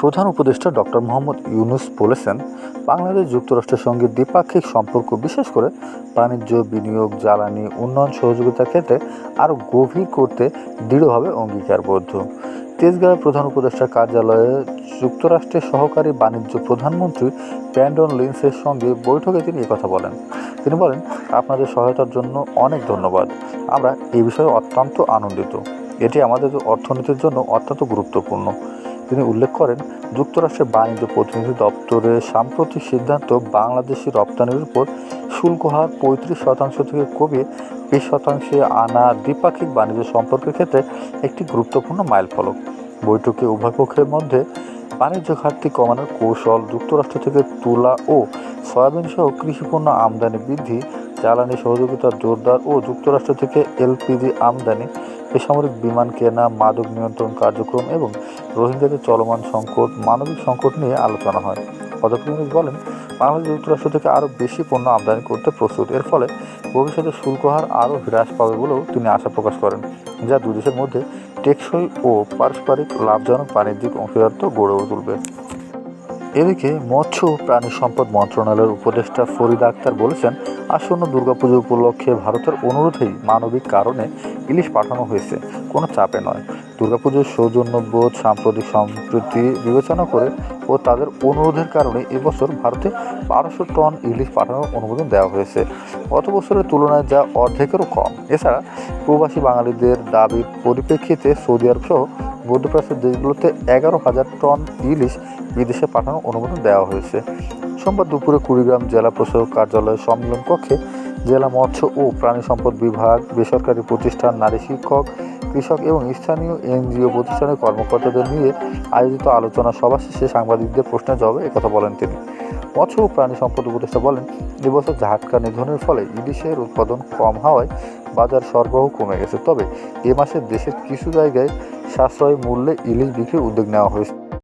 প্রধান উপদেষ্টা ডক্টর মোহাম্মদ ইউনুস বলেছেন, বাংলাদেশ যুক্তরাষ্ট্রের সঙ্গে দ্বিপাক্ষিক সম্পর্ক, বিশেষ করে বাণিজ্য, বিনিয়োগ, জ্বালানি, উন্নয়ন সহযোগিতার ক্ষেত্রে আরও গভীর করতে দৃঢ়ভাবে অঙ্গীকারবদ্ধ। তেজগাঁওয়ের প্রধান উপদেষ্টার কার্যালয়ে যুক্তরাষ্ট্রের সহকারী বাণিজ্য প্রধানমন্ত্রী ব্র্যান্ডন লিন্সের সঙ্গে বৈঠকে তিনি কথা বলেন। তিনি বলেন, আপনাদের সহায়তার জন্য অনেক ধন্যবাদ। আমরা এই বিষয়ে অত্যন্ত আনন্দিত। এটি আমাদের অর্থনীতির জন্য অত্যন্ত গুরুত্বপূর্ণ। তিনি উল্লেখ করেন, যুক্তরাষ্ট্রের বাণিজ্য প্রতিনিধি দপ্তরের সাম্প্রতিক সিদ্ধান্ত বাংলাদেশি রপ্তানির উপর শুল্ক হার পঁয়ত্রিশ শতাংশ থেকে কমিয়ে বিশ শতাংশে আনা দ্বিপাক্ষিক বাণিজ্য সম্পর্কের ক্ষেত্রে একটি গুরুত্বপূর্ণ মাইলফলক। বৈঠকে উভয় পক্ষের মধ্যে বাণিজ্য ঘাটতি কমানোর কৌশল যুক্তরাষ্ট্র থেকে তুলা ও সয়াবিন সহ কৃষিপণ্য আমদানি বৃদ্ধি, জ্বালানি সহযোগিতা জোরদার ও যুক্তরাষ্ট্র থেকে এলপিজি আমদানি বেসামরিক বিমান কেনা, মাদক নিয়ন্ত্রণ কার্যক্রম এবং রোহিঙ্গাদের চলমান সংকট, মানবিক সংকট নিয়ে আলোচনা হয়। ইউনুস বলেন, বাংলাদেশ যুক্তরাষ্ট্র থেকে আরও বেশি পণ্য আমদানি করতে প্রস্তুত। এর ফলে ভবিষ্যতে শুল্ক হার আরও হ্রাস পাবে বলেও তিনি আশা প্রকাশ করেন, যা দুই দেশের মধ্যে টেকসই ও পারস্পরিক লাভজনক বাণিজ্যিক অংশীদারত্ব গড়ে তুলবে। এদিকে মৎস্য ও প্রাণী সম্পদ মন্ত্রণালয়ের উপদেষ্টা ফরিদ আক্তার বলেছেন আসন্ন দুর্গাপুজো উপলক্ষে ভারতের অনুরোধেই মানবিক কারণে ইলিশ পাঠানো হয়েছে। কোনো চাপে নয়। দুর্গাপুজোর সৌজন্যবোধ, সাম্প্রতিক সম্প্রীতি বিবেচনা করে ও তাদের অনুরোধের কারণে এবছর ভারতে বারোশো টন ইলিশ পাঠানোর অনুমোদন দেওয়া হয়েছে। গত বছরের তুলনায় যা অর্ধেকেরও কম। এছাড়া প্রবাসী বাঙালিদের দাবির পরিপ্রেক্ষিতে সৌদি আরব সহ মধ্যপ্রাচ্যের দেশগুলোতে এগারো হাজার টন ইলিশ বিদেশে পাঠানোর অনুমোদন দেওয়া হয়েছে। সোমবার দুপুরে কুড়িগ্রাম জেলা প্রশাসক কার্যালয়ের সম্মেলন কক্ষে জেলা মৎস্য ও প্রাণী সম্পদ বিভাগ, বেসরকারি প্রতিষ্ঠান, নারী শিক্ষক, কৃষক এবং স্থানীয় এনজিও প্রতিষ্ঠানের কর্মকর্তাদের নিয়ে আয়োজিত আলোচনা সভা শেষে সাংবাদিকদের প্রশ্নের জবাবে একথা বলেন তিনি। মৎস্য ও প্রাণী সম্পদ উপদেষ্টা বলেন, এবছর ঝাটকা নিধনের ফলে ইলিশের উৎপাদন কম হওয়ায় বাজার সরবরাহ কমে গেছে। তবে এ মাসে দেশের কিছু জায়গায় সাশ্রয়ী মূল্যে ইলিশ বিক্রির উদ্যোগ নেওয়া হয়েছে।